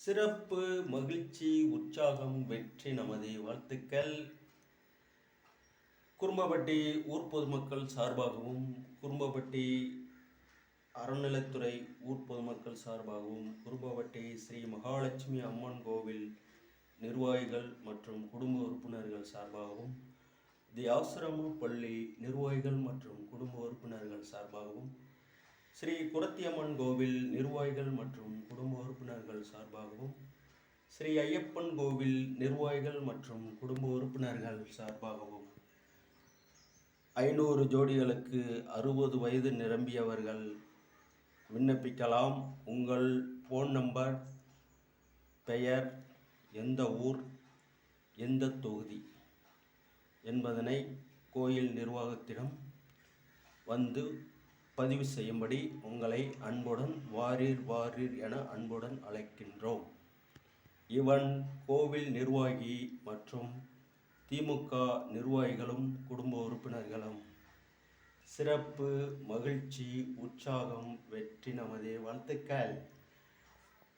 சிறப்பு மகிழ்ச்சி உற்சாகம் வெற்றி நமது வாழ்த்துக்கள். குறும்பப்பட்டி ஊர் பொதுமக்கள் சார்பாகவும் குறும்பப்பட்டி அறநிலைத்துறை ஊர் பொதுமக்கள் சார்பாகவும் குறும்பப்பட்டி ஸ்ரீ மகாலட்சுமி அம்மன் கோவில் நிர்வாகிகள் மற்றும் குடும்ப உறுப்பினர்கள் சார்பாகவும் தி ஆசிரம பள்ளி நிர்வாகிகள் மற்றும் குடும்ப உறுப்பினர்கள் சார்பாகவும் ஸ்ரீ குரத்தியம்மன் கோவில் நிர்வாகிகள் மற்றும் குடும்ப உறுப்பினர்கள் சார்பாகவும் ஸ்ரீ ஐயப்பன் கோவில் நிர்வாகிகள் மற்றும் குடும்ப உறுப்பினர்கள் சார்பாகவும் ஐநூறு ஜோடிகளுக்கு அறுபது வயது நிரம்பியவர்கள் விண்ணப்பிக்கலாம். உங்கள் ஃபோன் நம்பர் பெயர் எந்த ஊர் எந்த தொகுதி என்பதனை கோயில் நிர்வாகத்திடம் வந்து பதிவு செய்யும்படி உங்களை அன்புடன் வாரீர் வாரீர் என அன்புடன் அழைக்கின்றோம். இவன் கோவில் நிர்வாகி மற்றும் திமுக நிர்வாகிகளும் குடும்ப உறுப்பினர்களும் சிறப்பு மகிழ்ச்சி உற்சாகம் வெற்றி நமது வாழ்த்துக்கள்.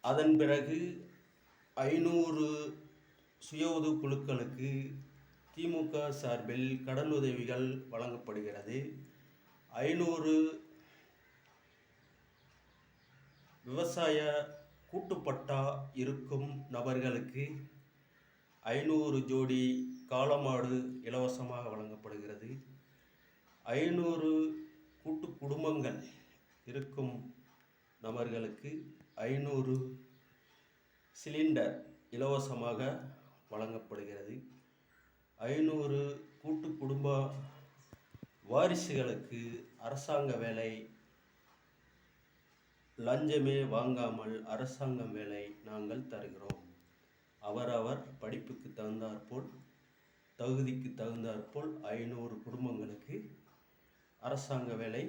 அதன் பிறகு ஐநூறு சுய உதவி குழுக்களுக்கு திமுக சார்பில் கடனுதவிகள் வழங்கப்படுகிறது. ஐநூறு விவசாய கூட்டுப்பட்டா இருக்கும் நபர்களுக்கு ஐநூறு ஜோடி காளமாடு இலவசமாக வழங்கப்படுகிறது. ஐநூறு கூட்டு குடும்பங்கள் இருக்கும் நபர்களுக்கு ஐநூறு சிலிண்டர் இலவசமாக வழங்கப்படுகிறது. ஐநூறு கூட்டு குடும்ப வாரிசுகளுக்கு அரசாங்க வேலை லஞ்சமே வாங்காமல் அரசாங்கம் வேலை நாங்கள் தருகிறோம். அவரவர் படிப்புக்கு தகுந்தாற்போல் தகுதிக்கு தகுந்தாற்போல் ஐநூறு குடும்பங்களுக்கு அரசாங்க வேலை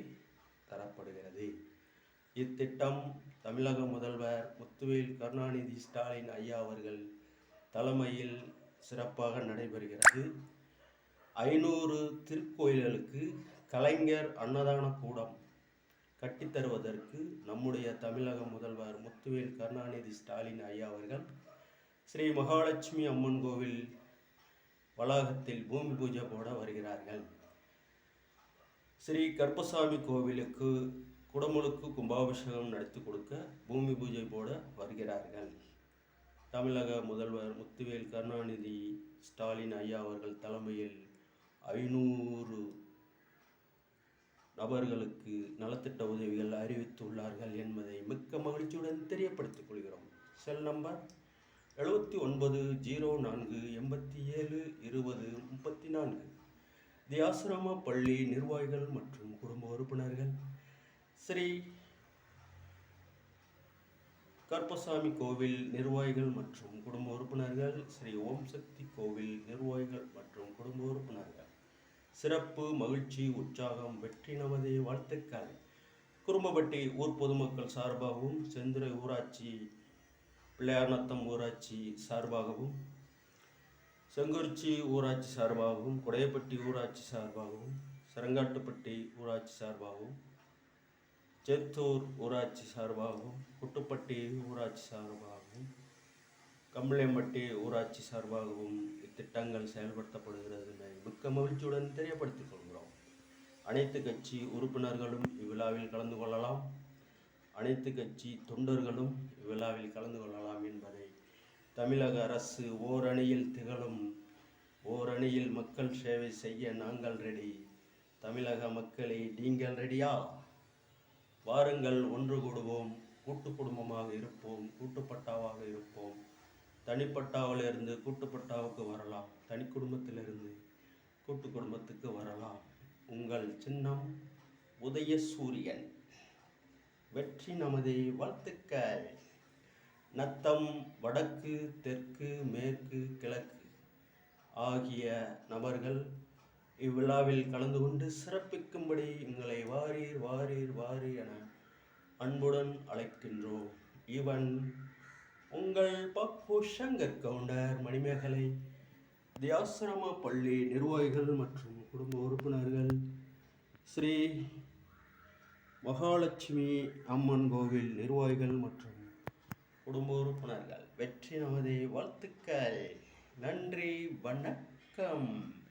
தரப்படுகிறது. இத்திட்டம் தமிழக முதல்வர் முத்துவேல் கருணாநிதி ஸ்டாலின் ஐயா அவர்கள் தலைமையில் சிறப்பாக நடைபெறுகிறது. ஐநூறு திருக்கோயில்களுக்கு கலைஞர் அன்னதான கூடம் கட்டித்தருவதற்கு நம்முடைய தமிழக முதல்வர் முத்துவேல் கருணாநிதி ஸ்டாலின் ஐயா அவர்கள் ஸ்ரீ மகாலட்சுமி அம்மன் கோவில் வளாகத்தில் பூமி பூஜை போட வருகிறார்கள். ஸ்ரீ கர்ப்பசாமி கோவிலுக்கு குடமுழுக்கு கும்பாபிஷேகம் நடத்தி கொடுக்க பூமி பூஜை போட வருகிறார்கள். தமிழக முதல்வர் முத்துவேல் கருணாநிதி ஸ்டாலின் ஐயா அவர்கள் தலைமையில் ஐநூறு நபர்களுக்கு நலத்திட்ட உதவிகள் அறிவித்துள்ளார்கள் என்பதை மிக்க மகிழ்ச்சியுடன் தெரியப்படுத்திக் கொள்கிறோம். செல் நம்பர் எழுபத்தி ஒன்பது ஜீரோ நான்கு எண்பத்தி ஏழு இருபது முப்பத்தி நான்கு. தி ஆசிரம பள்ளி நிர்வாகிகள் மற்றும் குடும்ப உறுப்பினர்கள் ஸ்ரீ கற்பசாமி கோவில் நிர்வாகிகள் மற்றும் குடும்ப உறுப்பினர்கள் ஸ்ரீ ஓம் சக்தி கோவில் நிர்வாகிகள் மற்றும் குடும்ப உறுப்பினர்கள். சிறப்பு மகிழ்ச்சி உற்சாகம் வெற்றி நமது வாழ்த்துக்கள். குறும்பப்பட்டி ஊர் பொதுமக்கள் சார்பாகவும் செந்துறை ஊராட்சி பிள்ளையார்நத்தம் ஊராட்சி சார்பாகவும் செங்குறிச்சி ஊராட்சி சார்பாகவும் குடையப்பட்டி ஊராட்சி சார்பாகவும் சரங்காட்டுப்பட்டி ஊராட்சி சார்பாகவும் சேத்தூர் ஊராட்சி சார்பாகவும் குட்டுப்பட்டி ஊராட்சி சார்பாகவும் கம்பளையம்பட்டி ஊராட்சி சார்பாகவும் இத்திட்டங்கள் செயல்படுத்தப்படுகிறது. மிக்க மகிழ்ச்சியுடன் தெரியப்படுத்திக் கொள்கிறோம். அனைத்து கட்சி உறுப்பினர்களும் இவ்விழாவில் கலந்து கொள்ளலாம். அனைத்து கட்சி தொண்டர்களும் இவ்விழாவில் கலந்து கொள்ளலாம் என்பதை தமிழக அரசு ஓரணியில் திகழும் ஓரணியில் மக்கள் சேவை செய்ய நாங்கள் ரெடி. தமிழக மக்களை நீங்கள் ரெடியா? வாருங்கள் ஒன்று கூடுவோம். கூட்டு குடும்பமாக இருப்போம். கூட்டுப்பட்டாவாக இருப்போம். தனிப்பட்டாவிலிருந்து கூட்டுப்பட்டாவுக்கு வரலாம். தனி குடும்பத்திலிருந்து கூட்டு குடும்பத்துக்கு வரலாம். உங்கள் சின்னம் உதய சூரியன் வெற்றி நமது வாழ்த்துக்கள். நத்தம் வடக்கு தெற்கு மேற்கு கிழக்கு ஆகிய நபர்கள் இவ்விழாவில் கலந்து கொண்டு சிறப்பிக்கும்படி எங்களை வாரீர் வாரீர் வாரீர் என அன்புடன் அழைக்கின்றோம். இவன் உங்கள் பப்பு சங்கர் கவுண்டர் மணிமேகலை. தியாசிரம பள்ளி நிர்வாகிகள் மற்றும் குடும்ப உறுப்பினர்கள் ஸ்ரீ மகாலட்சுமி அம்மன் கோவில் நிர்வாகிகள் மற்றும் குடும்ப உறுப்பினர்கள். வெற்றி நமது வாழ்த்துக்கள். நன்றி வணக்கம்.